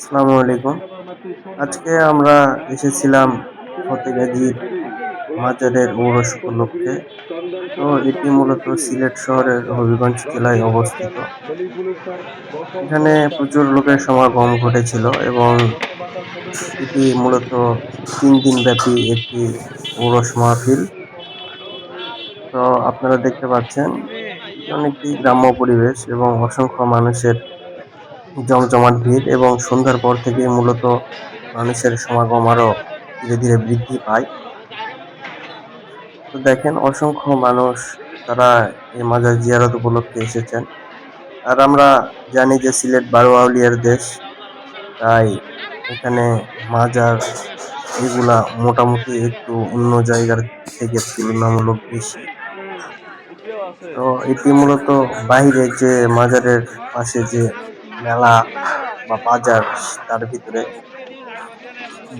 আসসালামু আলাইকুম। আজকে আমরা এসেছিলাম ফতেগাজীর মাজারের ঔরস উপলক্ষে। তো এটি মূলত সিলেট শহরের হবিগঞ্জ জেলায় অবস্থিত। এখানে প্রচুর লোকের সমাগম ঘটেছিল এবং এটি মূলত তিন দিন ব্যাপী একটি ঔরস মাহফিল। তো আপনারা দেখতে পাচ্ছেন অনেকটি গ্রাম্য পরিবেশ এবং অসংখ্য মানুষের জমজমাট ভিড় এবং সন্ধ্যার পর থেকে মূলত মানুষের সমাগম আরও ধীরে ধীরে বৃদ্ধি পায়। তো দেখেন, অসংখ্য মানুষ তারা এই মাজার জিয়ারত উপলক্ষে এসেছেন। আর আমরা জানি যে সিলেট বারো আউলিয়ার দেশ, তাই এখানে মাজার এগুলা মোটামুটি একটু অন্য জায়গার থেকে তুলনামূলক বেশি। তো এটি মূলত বাইরে যে মাজারের পাশে যে মেলা বা বাজার তার ভিতরে।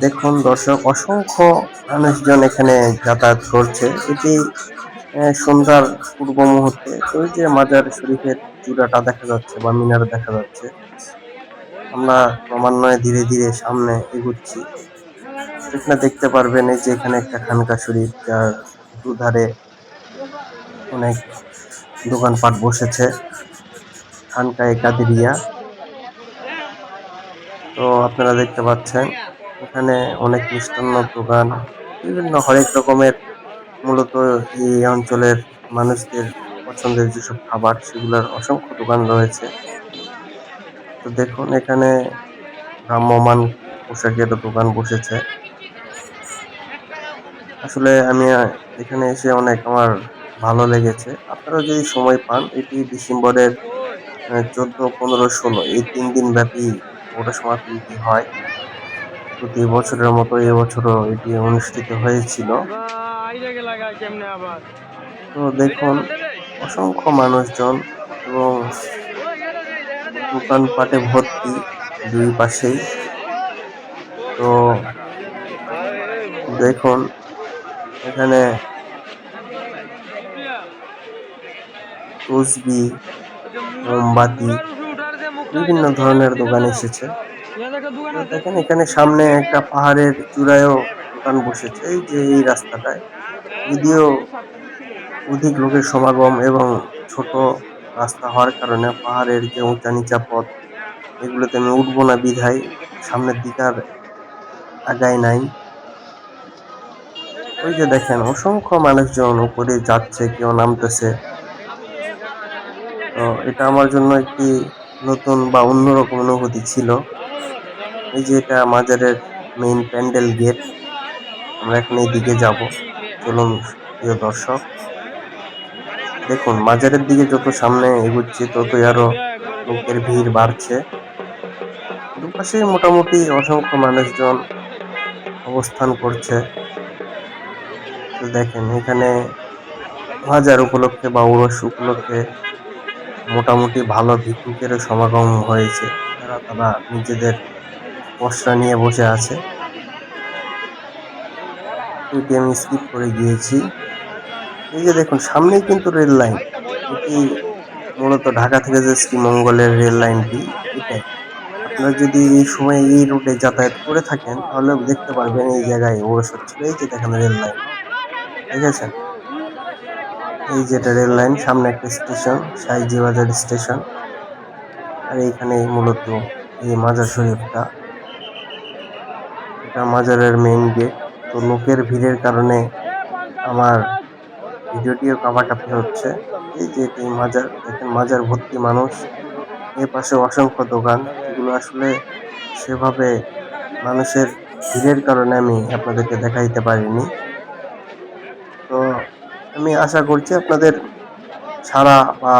দেখুন দর্শক, অসংখ্য মানুষজন এখানে যাতায়াত করছে। এটি সন্ধ্যার পূর্ব মুহূর্তে। ওই যে মাজার শরীফের চূড়াটা দেখা যাচ্ছে বা মিনার দেখা যাচ্ছে, আমরা ক্রমান্বয়ে ধীরে ধীরে সামনে এগুচ্ছি। এখানে দেখতে পারবেন এই যে এখানে একটা খানকা শরীফ, যার দুধারে অনেক দোকানপাট বসেছে। খানকায় কাদেরিয়া। তো আপনারা দেখতে পাচ্ছেন, এখানে অনেক মিষ্টান্ন দোকান, বিভিন্ন হরেক রকমের মূলত এই অঞ্চলের মানুষদের পছন্দের যেসব খাবার, সেগুলোর অসংখ্য দোকান রয়েছে। তো দেখুন, এখানে ভ্রাম্যমান পোশাকের দোকান বসেছে। আসলে আমি এখানে এসে অনেক আমার ভালো লেগেছে। আপনারা যদি সময় পান, এটি ডিসেম্বরের চোদ্দ, পনেরো, ষোলো, এই তিন দিন ব্যাপী ওটা সমাপ্তি হয়। প্রতি বছরের মতো এবছরও এটি অনুষ্ঠিত হয়েছিল। তো দেখুন, অসংখ্য মানুষজন এবং দোকানপাটে ভর্তি দুই পাশেই। তো দেখুন, এখানে মোমবাতি বিভিন্ন ধরনের দোকান এসেছে। দেখেন, এখানে সামনে একটা পাহাড়ের চূড়ায়ও দোকান বসেছে। এই যে এই রাস্তাটায়, যদিও অধিক লোকের সমাগম এবং ছোট রাস্তা হওয়ার কারণে পাহাড়ের যে উঁচা নিচা পথ, এগুলোতে আমি উঠবো না বিধায় সামনের দিকে আর আগায় নাই। ওই যে দেখেন, অসংখ্য মানুষজন উপরে যাচ্ছে, কেউ নামতেছে। তো এটা আমার জন্য একটি নতুন বা অন্যরকম অনুভূতি ছিল। এই যে এটা মাজারের মেইন প্যান্ডেল গেট, আমরা এখন এই দিকে যাব। চলুন, প্রিয় দর্শক। দেখুন, মাজারের দিকে যত সামনে এগুচ্ছে, ততই আরও লোকের ভিড় বাড়ছে। দুপাশে মোটামুটি অসংখ্য মানুষজন অবস্থান করছে। দেখেন, এখানে হাজার উপলক্ষে বা উরস উপলক্ষে মোটামুটি ভালো ভিক্ষুকের সমাগম হয়েছে। তারা তারা নিজেদের পশরা নিয়ে বসে আছে। এটি আমি স্কিপ করে গিয়েছি। এই যে দেখুন, সামনেই কিন্তু রেল লাইন। এটি মূলত ঢাকা থেকে যে শ্রীমঙ্গলের রেল লাইনটি, এটাই। আপনারা যদি এই সময় এই রুটে যাতায়াত করে থাকেন তাহলে দেখতে পারবেন এই জায়গায় ওরস হচ্ছিল এই যে দেখেন রেল লাইন। দেখেছেন? এই যেটা রেল লাইন, সামনে একটা স্টেশন, সাইজি বাজার স্টেশন। আর এইখানে মূলত এই মাজার শরীফটা। এটা মাজারের মেইন গেট তো লোকের ভিড়ের কারণে আমার ভিডিওটিও কাপাকাপি হচ্ছে। এই যে এই মাজার, দেখেন মাজার ভর্তি মানুষ। এ পাশে অসংখ্য দোকান। এগুলো আসলে সেভাবে মানুষের ভিড়ের কারণে আমি আপনাদেরকে দেখাইতে পারিনি। আমি আশা করছি আপনাদের সারা বা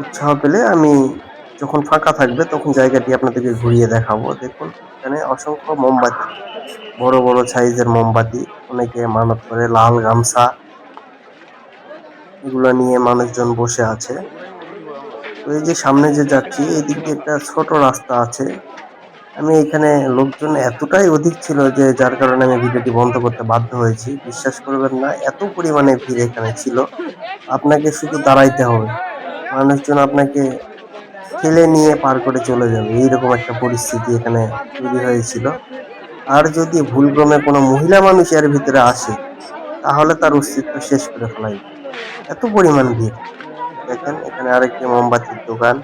উৎসাহ পেলে আমি যখন ফাঁকা থাকবে তখন জায়গাটি আপনাদেরকে ঘুরিয়ে দেখাবো। দেখুন, এখানে অসংখ্য মোমবাতি, বড় বড় সাইজের মোমবাতি, অনেকে মানত করে লাল গামছা এগুলো নিয়ে মানুষজন বসে আছে। তো এই যে সামনে যে যাচ্ছি এই দিক দিয়ে একটা ছোট রাস্তা আছে। আমি এখানে লোকজন এতটাই অধিক ছিল যে যার কারণে আমি ভিডিওটি বন্ধ করতে বাধ্য হয়েছি। বিশ্বাস করবেন না, এত পরিমাণে ভিড় এখানে ছিল। আপনাকে শুধু দাঁড়াইতে হবে। মানুষজন আপনাকে ঠেলে নিয়ে পার করে চলে যাবে। এইরকম একটা পরিস্থিতি এখানে তৈরি হয়েছিল। আর যদি ভুলক্রমে কোনো মহিলা মানুষ এর ভিতরে আসে, তাহলে তার অস্তিত্ব শেষ করে ফেলাই এত পরিমাণ ভিড়। দেখেন, এখানে আরেকটি মোমবাতির দোকান।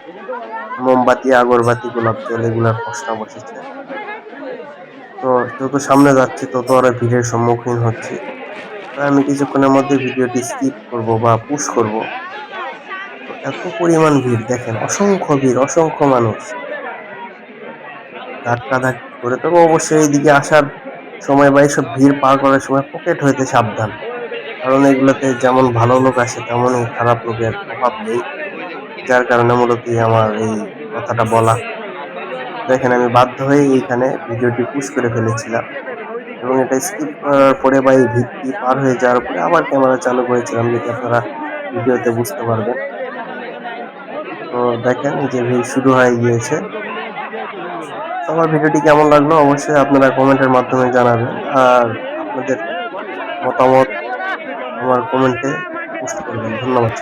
মোমবাতি, আগরবাতি, গোলাপ জল, এগুলার পশরা বসেছে। তো যত সামনে যাচ্ছি তত আরও ভিড়ের সম্মুখীন হচ্ছি। আমি কিছুক্ষণের মধ্যে ভিডিওটি স্কিপ করব বা পুশ করব। এত পরিমাণ ভিড়, দেখেন, অসংখ্য ভিড়, অসংখ্য মানুষ। ধাক্কা ধাক্কি করে, তবে অবশ্যই এইদিকে আসার সময় বা এইসব ভিড় পার করার সময় পকেট হইতে সাবধান। কারণ এগুলোতে যেমন ভালো লোক আসে, তেমনই খারাপ লোকের অভাব নেই। যার কারণে মূলত আমার এই কথাটা বলা। দেখেন, আমি বাধ্য হয়ে এইখানে ভিডিওটি পুশ করে ফেলেছিলাম এবং এটা স্কিপ করার পরে বা এই ভিত্তি পার হয়ে যাওয়ার পরে আবার ক্যামেরা চালু করেছিলাম যেটা আপনারা ভিডিওতে বুঝতে পারবেন। তো দেখেন যে ভিড় শুরু হয়ে গিয়েছে। আমার ভিডিওটি কেমন লাগল অবশ্যই আপনারা কমেন্টের মাধ্যমে জানাবেন। আর আপনাদের মতামত আমার কমেন্টে পোস্ট করবেন। ধন্যবাদ